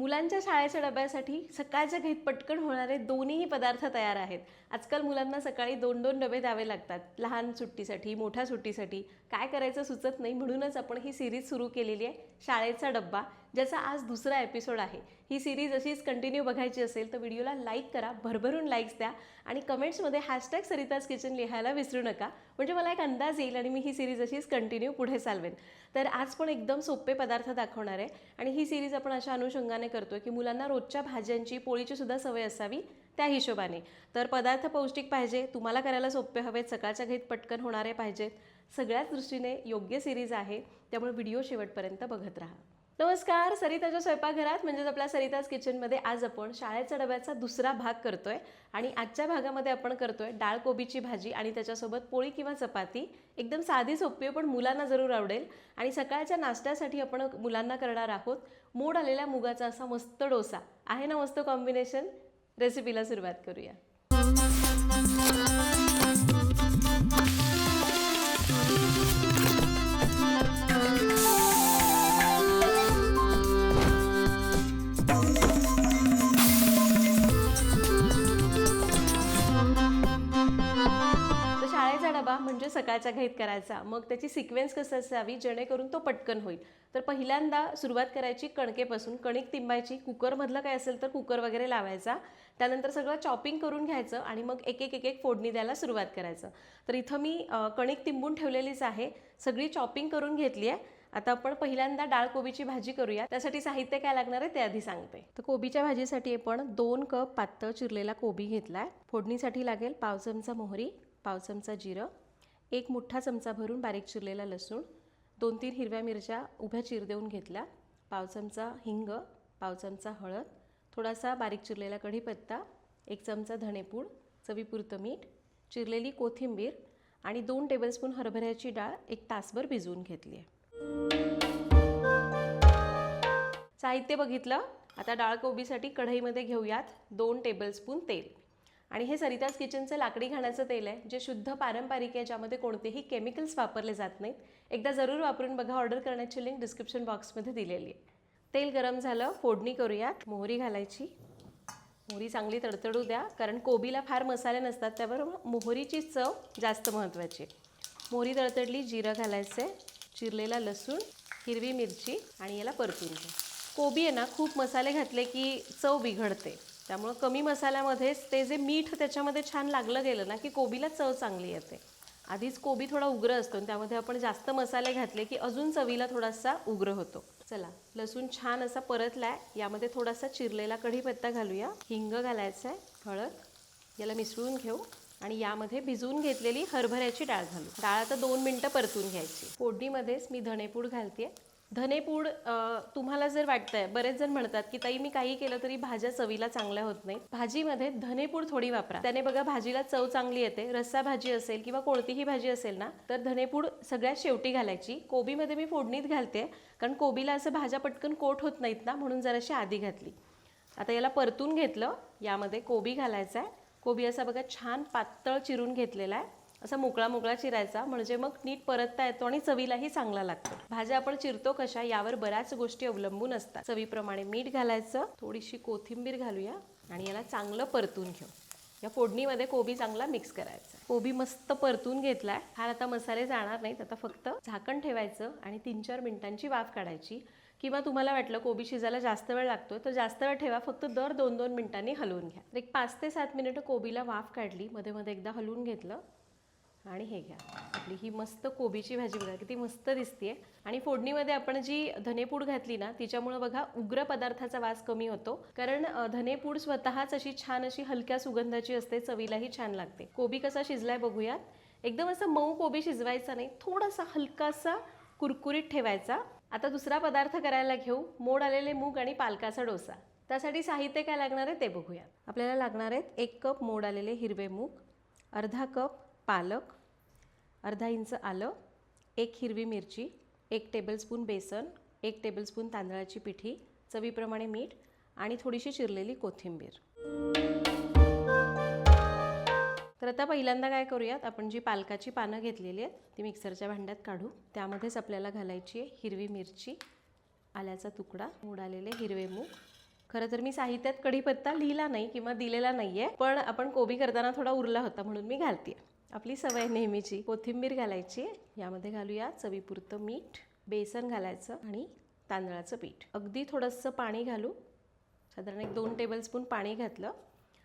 मुलांच्या शाळेच्या डब्यासाठी सकाळच्या घाईत पटकन होणारे दोन्हीही पदार्थ तयार आहेत. आजकाल मुलांना सकाळी दोन दोन डबे द्यावे लागतात. लहान सुट्टीसाठी मोठ्या सुट्टीसाठी. काय करायचं सुचत नाही म्हणूनच आपण ही सिरीज सुरू केलेली आहे. शाळेचा डब्बा. ज्याचा आज दुसरा एपिसोड आहे. ही सिरीज अशीच कंटिन्यू बघायची असेल तर व्हिडिओला लाईक करा भरभरून लाईक्स द्या आणि कमेंट्समध्ये हॅशटॅग सरिताज किचन लिहायला विसरू नका. म्हणजे मला एक अंदाज येईल आणि मी ही सिरीज अशीच कंटिन्यू पुढे चालवेन. तर आज पण एकदम सोपे पदार्थ दाखवणार आहे आणि ही सिरीज आपण अशा अनुषंगाने करतो की मुलांना रोजच्या भाज्यांची पोळीची सुद्धा सवय असावी त्या हिशोबाने. तर पदार्थ पौष्टिक पाहिजे तुम्हाला करायला सोपे हवेत सकाळच्या घेत पटकन होणारे पाहिजेत. सगळ्याच दृष्टीने योग्य सिरीज आहे त्यामुळे व्हिडिओ शेवटपर्यंत बघत राहा. नमस्कार सरिताच्या स्वयंपाकघरात म्हणजेच आपल्या सरिताज किचनमध्ये आज आपण शाळेच्या डब्याचा दुसरा भाग करतोय आणि आजच्या भागामध्ये आपण करतोय डाळ कोबीची भाजी आणि त्याच्यासोबत पोळी किंवा चपाती. एकदम साधी सोपी आहे, पण मुलांना जरूर आवडेल. आणि सकाळच्या नाश्त्यासाठी आपण मुलांना करणार आहोत मोड आलेल्या मुगाचा असा मस्त डोसा. आहे ना मस्त कॉम्बिनेशन? रेसिपीला सुरुवात करूया. म्हणजे सकाळच्या घाईत करायचा. मग त्याची सिक्वेन्स कसं असावी? जेणेकरून तो पटकन होईल. तर पहिल्यांदा सुरुवात करायची कणकेपासून. कणिक तिंबायची. कुकरमधलं काय असेल तर कुकर वगैरे लावायचा. त्यानंतर सगळं चॉपिंग करून घ्यायचं आणि मग एक एक एक एक फोडणी द्यायला सुरुवात करायचं. तर इथं मी कणिक तिंबून ठेवलेलीच आहे. सगळी चॉपिंग करून घेतली आहे. आता आपण पहिल्यांदा डाळ कोबीची भाजी करूया. त्यासाठी साहित्य काय लागणार आहे ते आधी सांगते. तर कोबीच्या भाजीसाठी आपण दोन कप पातळ चिरलेला कोबी घेतलाय. फोडणीसाठी लागेल पाव चमचा मोहरी पाव चमचा जिरं एक मोठा चमचा भरून बारीक चिरलेला लसूण दोन तीन हिरव्या मिरच्या उभ्या चिर देऊन घेतल्या. पाव चमचा हिंग पाव चमचा हळद थोडासा बारीक चिरलेला कढीपत्ता एक चमचा धणेपूड चवीपुरतं मीठ चिरलेली कोथिंबीर आणि दोन टेबलस्पून हरभऱ्याची डाळ एक तासभर भिजवून घेतली आहे. साहित्य बघितलं? आता डाळ कोबीसाठी कढईमध्ये घेऊयात दोन टेबलस्पून तेल. आणि हे सरिताज किचनचं लाकडी घाण्याचं तेल आहे जे शुद्ध पारंपरिक आहे ज्यामध्ये कोणतेही केमिकल्स वापरले जात नाहीत. एकदा जरूर वापरून बघा ऑर्डर करण्याची लिंक डिस्क्रिप्शन बॉक्समध्ये दिलेली आहे. तेल गरम झालं फोडणी करूयात. मोहरी घालायची. मोहरी चांगली तडतडू द्या कारण कोबीला फार मसाले नसतात त्यावर मोहरीची चव जास्त महत्त्वाची आहे. मोहरी तडतडली जिरं घालायचं आहे चिरलेला लसूण हिरवी मिरची आणि याला परतून घ्या. कोबी आहे ना खूप मसाले घातले की चव बिघडते. त्यामुळं कमी मसाल्यामध्येच ते जे मीठ त्याच्यामध्ये छान लागलं गेलं ना की कोबीला चव चांगली येते. आधीच कोबी थोडा उग्र असतो आणि त्यामध्ये आपण जास्त मसाले घातले की अजून चवीला थोडासा उग्र होतो. चला लसूण छान असा परतलाय यामध्ये थोडासा चिरलेला कढीपत्ता घालूया. हिंग घालायचं आहे हळद याला मिसळून घेऊ. आणि यामध्ये भिजवून घेतलेली हरभऱ्याची डाळ घालू. डाळ आता दोन मिनटं परतून घ्यायची. फोडणीमध्येच मी धणेपूड घालते धनेपूड तुम्हाला जर वाटतंय बरेच जण म्हणतात की ताई मी काही केलं तरी भाज्या चवीला चांगल्या होत नाहीत. भाजीमध्ये धनेपूड थोडी वापरा. त्याने बघा भाजीला चव चांगली येते. रस्सा भाजी असेल किंवा कोणतीही भाजी असेल ना तर धनेपूड सगळ्यात शेवटी घालायची. कोबीमध्ये मी फोडणीत घालते कारण कोबीला असं भाज्या पटकन कोट होत नाहीत ना म्हणून जराशी आधी घातली. आता याला परतून घेतलं. यामध्ये कोबी घालायचा आहे. कोबी असा बघा छान पातळ चिरून घेतलेला आहे. असा मोकळा मोकळा चिरायचा म्हणजे मग नीट परतता येतो आणि चवीलाही चांगला लागतो. भाज्या आपण चिरतो कशा यावर बऱ्याच गोष्टी अवलंबून असतात. चवीप्रमाणे मीठ घालायचं थोडीशी कोथिंबीर घालूया आणि याला चांगलं परतून घेऊ. या फोडणीमध्ये कोबी चांगला मिक्स करायचा. कोबी मस्त परतून घेतलाय. फार आता मसाले जाणार नाहीत आता फक्त झाकण ठेवायचं आणि तीन चार मिनिटांची वाफ काढायची. किंवा तुम्हाला वाटलं कोबी शिजायला जास्त वेळ लागतो तर जास्त वेळ ठेवा. फक्त दर दोन दोन मिनिटांनी हलवून घ्या. एक पाच ते सात मिनिटं कोबीला वाफ काढली मध्ये मध्ये एकदा हलवून घेतलं. आणि हे घ्या. आपली ही मस्त कोबीची भाजी बघा किती मस्त दिसते आणि फोडणीमध्ये आपण जी धनेपूड घातली ना तिच्यामुळं बघा उग्र पदार्थाचा वास कमी होतो. कारण धनेपूड स्वतःच अशी छान अशी हलक्या सुगंधाची असते चवीलाही छान लागते. कोबी कसा शिजलाय बघूयात. एकदम असा मऊ कोबी शिजवायचा नाही थोडासा हलकासा कुरकुरीत ठेवायचा. आता दुसरा पदार्थ करायला घेऊ. मोड आलेले मूग आणि पालकाचा डोसा. त्यासाठी साहित्य काय लागणार आहे ते बघूया आपल्याला लागणार आहेत एक कप मोड आलेले हिरवे मूग अर्धा कप पालक अर्धा इंच आलं एक हिरवी मिरची एक टेबलस्पून बेसन एक टेबलस्पून तांदळाची पिठी चवीप्रमाणे मीठ आणि थोडीशी चिरलेली कोथिंबीर. तर आता पहिल्यांदा काय करूयात आपण जी पालकाची पानं घेतलेली आहेत ती मिक्सरच्या भांड्यात काढू. त्यामध्येच आपल्याला घालायची आहे हिरवी मिरची आल्याचा तुकडा उडालेले हिरवे मूग. खरं तर मी साहित्यात कढीपत्ता लिहिला नाही किंवा दिलेला नाही आहे पण आपण कोबी करताना थोडा उरला होता म्हणून मी घालते आपली सवय नेहमीची. कोथिंबीर घालायची यामध्ये घालूया चवीपुरतं मीठ बेसन घालायचं आणि तांदळाचं पीठ. अगदी थोडंसं पाणी घालू. साधारण एक दोन टेबलस्पून पाणी घातलं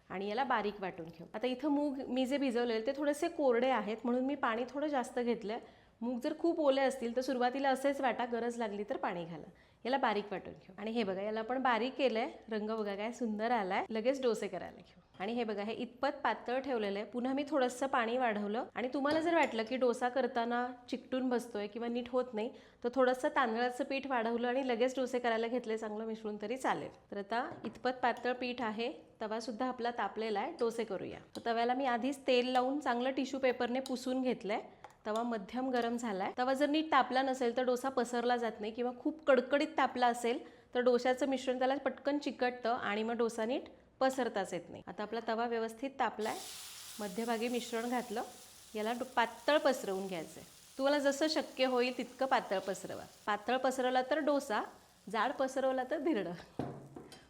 आणि याला बारीक वाटून घेऊ. आता इथं मूग मी जे भिजवलेले ते थोडेसे कोरडे आहेत म्हणून मी पाणी थोडं जास्त घेतलं मूग जर खूप ओले असतील तर सुरुवातीला असेच वाटा गरज लागली तर पाणी घाला. याला बारीक वाटून घेऊ. आणि हे बघा याला आपण बारीक केलंय. रंग बघा काय सुंदर आलाय. लगेच डोसे करायला घेऊ. आणि हे बघा हे इतपत पातळ ठेवलेलं आहे. पुन्हा मी थोडंसं पाणी वाढवलं. आणि तुम्हाला जर वाटलं की डोसा करताना चिकटून बसतोय किंवा नीट होत नाही तर थोडंसं तांदळाचं पीठ वाढवलं आणि लगेच डोसे करायला घेतले चांगलं मिसळून तरी चालेल. तर आता इतपत पातळ पीठ आहे. तवासुद्धा आपला तापलेला आहे. डोसे करूया. तर तव्याला मी आधीच तेल लावून चांगलं टिश्यू पेपरने पुसून घेतलंय. तवा मध्यम गरम झालाय. तवा जर नीट तापला नसेल तर डोसा पसरला जात नाही किंवा खूप कडकडीत तापला असेल तर डोश्याचं मिश्रण त्याला पटकन चिकटतं आणि मग डोसा नीट पसरताच येत नाही. आता आपला तवा व्यवस्थित तापलाय. मध्यभागी मिश्रण घातलं. याला डो- पातळ पसरवून घ्यायचं आहे तुम्हाला जसं शक्य होईल तितकं पातळ पसरवा. पातळ पसरवला तर डोसा जाड पसरवला तर धिरडं.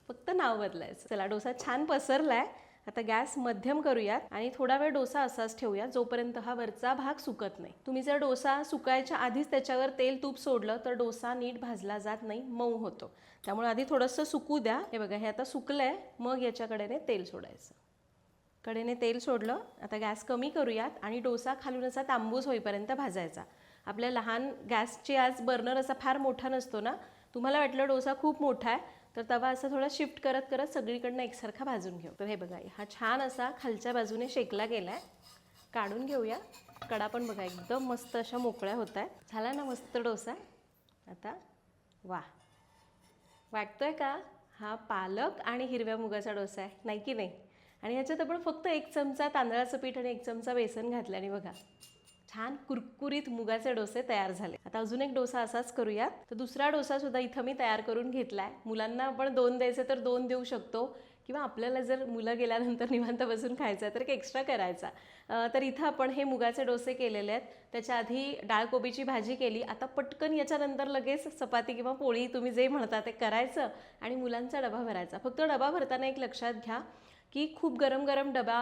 फक्त नाव बदलायचं. चला डोसा छान पसरलाय. आता गॅस मध्यम करूयात आणि थोडा वेळ डोसा असाच ठेवूया जोपर्यंत हा वरचा भाग सुकत नाही. तुम्ही जर डोसा सुकायच्या आधीच त्याच्यावर तेल तूप सोडलं तर डोसा नीट भाजला जात नाही मऊ होतो. त्यामुळे आधी थोडंसं सुकू द्या. हे बघा हे आता सुकलंय मग याच्याकडेने तेल सोडायचं. कडेने तेल सोडलं आता गॅस कमी करूयात आणि डोसा खालून असा तांबूस होईपर्यंत भाजायचा. आपल्या लहान गॅसची आज बर्नर असा फार मोठा नसतो ना तुम्हाला वाटलं डोसा खूप मोठा आहे तर तवा असा थोडा शिफ्ट करत करत सगळीकडनं एकसारखा भाजून घेऊ. तर हे बघा हा छान असा खालच्या बाजूने शेकला गेला आहे काढून घेऊया. कडा पण बघा एकदम मस्त अशा मोकळ्या होत आहेत झाला ना मस्त डोसा? आता वा. वाटतोय का? हा पालक आणि हिरव्या मुगाचा डोसा आहे नाही की नाही? आणि ह्याच्यात आपण फक्त एक चमचा तांदळाचं पीठ आणि एक चमचा बेसन घातलं आणि बघा. छान कुरकुरीत मुगाचे डोसे तयार झाले. आता अजून एक डोसा असाच करूयात. तर दुसरा डोसा सुद्धा इथं मी तयार करून घेतलाय. मुलांना आपण दोन द्यायचे तर दोन देऊ शकतो. किंवा आपल्याला जर मुलं गेल्यानंतर निवांत बसून खायचं तर एक एक्स्ट्रा करायचा. तर इथं आपण हे मुगाचे डोसे केलेले आहेत. त्याच्या आधी डाळ कोबीची भाजी केली. आता पटकन याच्यानंतर लगेच चपाती किंवा पोळी तुम्ही जे म्हणता ते करायचं आणि मुलांचा डबा भरायचा. फक्त डबा भरताना एक लक्षात घ्या. की खूप गरम गरम डबा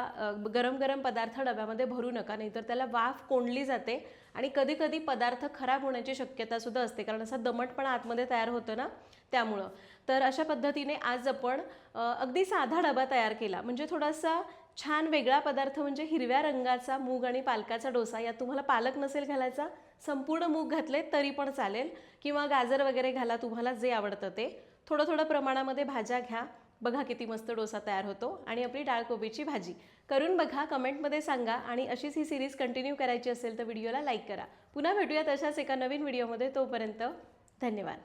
गरम गरम पदार्थ डब्यामध्ये भरू नका नाहीतर त्याला वाफ कोंडली जाते आणि कधी कधी पदार्थ खराब होण्याची शक्यतासुद्धा असते कारण असा दमटपणा आतमध्ये तयार होतं ना त्यामुळं. तर अशा पद्धतीने आज आपण अगदी साधा डबा तयार केला. म्हणजे थोडासा छान वेगळा पदार्थ म्हणजे हिरव्या रंगाचा मूग आणि पालकाचा डोसा यात तुम्हाला पालक नसेल घालायचा संपूर्ण मूग घातले तरी पण चालेल. किंवा गाजर वगैरे घाला तुम्हाला जे आवडतं ते. थोडं थोडं प्रमाणामध्ये भाज्या घ्या. बघा किती मस्त डोसा तयार होतो आणि आपली डाळ कोबीची भाजी. करून बघा कमेंटमध्ये सांगा आणि अशीच ही सिरीज कंटिन्यू करायची असेल तर व्हिडिओला लाईक करा. पुन्हा भेटूया तशाच एका नवीन व्हिडिओमध्ये तोपर्यंत धन्यवाद.